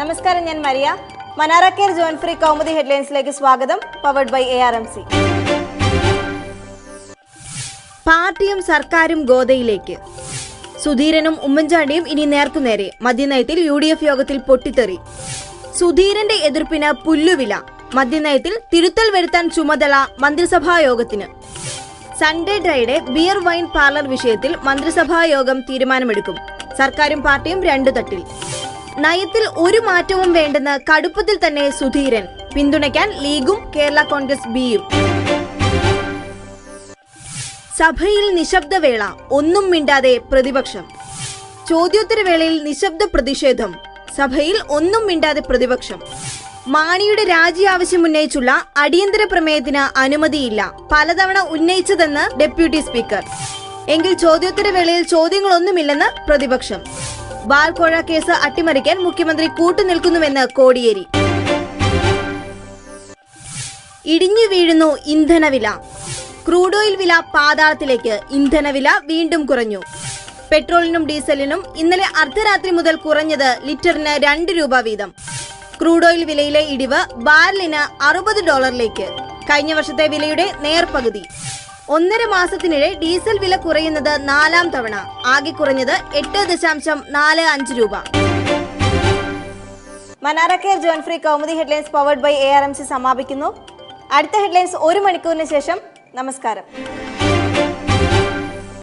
നമസ്കാരം ഞാൻ Maria. മനാറ care join free Kaumudi ഹെഡ്ലൈൻസിലേക്ക് സ്വാഗതം powered by A R M C പാർട്ടിയും സർക്കാരും ഗോതയിലേക്ക് സുധീരനും ഉമ്മൻചാണ്ടിയും ഇനി നേർക്കുനേരെ മദ്യനയത്തിൽ യു ഡി എഫ് യോഗത്തിൽ പൊട്ടിത്തെറി. സുധീരന്റെ എതിർപ്പിന് പുല്ലുവില. മദ്യനയത്തിൽ തിരുത്തൽ വരുത്താൻ ചുമതല മന്ത്രിസഭാ യോഗത്തിന്. Sunday dry day beer wine parlour വിഷയത്തിൽ മന്ത്രിസഭാ യോഗം തീരുമാനമെടുക്കും. സർക്കാരും പാർട്ടിയും രണ്ടു തട്ടിൽ. നയത്തിൽ ഒരു മാറ്റവും വേണ്ടെന്ന് കടുപ്പത്തിൽ തന്നെ സുധീരൻ. പിന്തുണയ്ക്കാൻ ലീഗും കേരള കോൺഗ്രസ് ബിയും. സഭയിൽ നിശബ്ദവേള ഒന്നും മിണ്ടാതെ പ്രതിപക്ഷം. ചോദ്യോത്തരവേളയിൽ നിശബ്ദ പ്രതിഷേധം സഭയിൽ ഒന്നും മിണ്ടാതെ പ്രതിപക്ഷം. മാണിയുടെ രാജി ആവശ്യം ഉന്നയിച്ചുള്ള അടിയന്തര പ്രമേയത്തിന് അനുമതിയില്ല പലതവണ ഉന്നയിച്ചതെന്ന് ഡെപ്യൂട്ടി സ്പീക്കർ. എങ്കിൽ ചോദ്യോത്തരവേളയിൽ ചോദ്യങ്ങളൊന്നുമില്ലെന്ന് പ്രതിപക്ഷം. ബാൽക്കോഴ കേസ് അട്ടിമറിക്കാൻ മുഖ്യമന്ത്രി കൂട്ടുനിൽക്കുന്നുവെന്ന് കോടിയേരി. ഇടിഞ്ഞു വീഴുന്നു ഇന്ധനവില ക്രൂഡ് ഓയിൽ വില പാതാളത്തിലേക്ക്. ഇന്ധനവില വീണ്ടും കുറഞ്ഞു. പെട്രോളിനും ഡീസലിനും ഇന്നലെ അർദ്ധരാത്രി മുതൽ കുറഞ്ഞത് ലിറ്ററിന് രണ്ട് രൂപ വീതം. ക്രൂഡ് ഓയിൽ വിലയിലെ ഇടിവ് ബാരലിന് അറുപത് ഡോളറിലേക്ക്. കഴിഞ്ഞ വർഷത്തെ വിലയുടെ നേർപകുതി. ഒന്നര മാസത്തിനിടെ ഡീസൽ വില കുറയുന്നത് നാലാം തവണ. ആകെ കുറഞ്ഞത് എട്ട് ദശാംശം നാല് അഞ്ച് രൂപ. Manara care John free Kaumudi headlines powered by A R M C സമാപിക്കുന്നു. അടുത്ത ഹെഡ്ലൈൻസ് ഒരു മണിക്കൂറിന് ശേഷം നമസ്കാരം.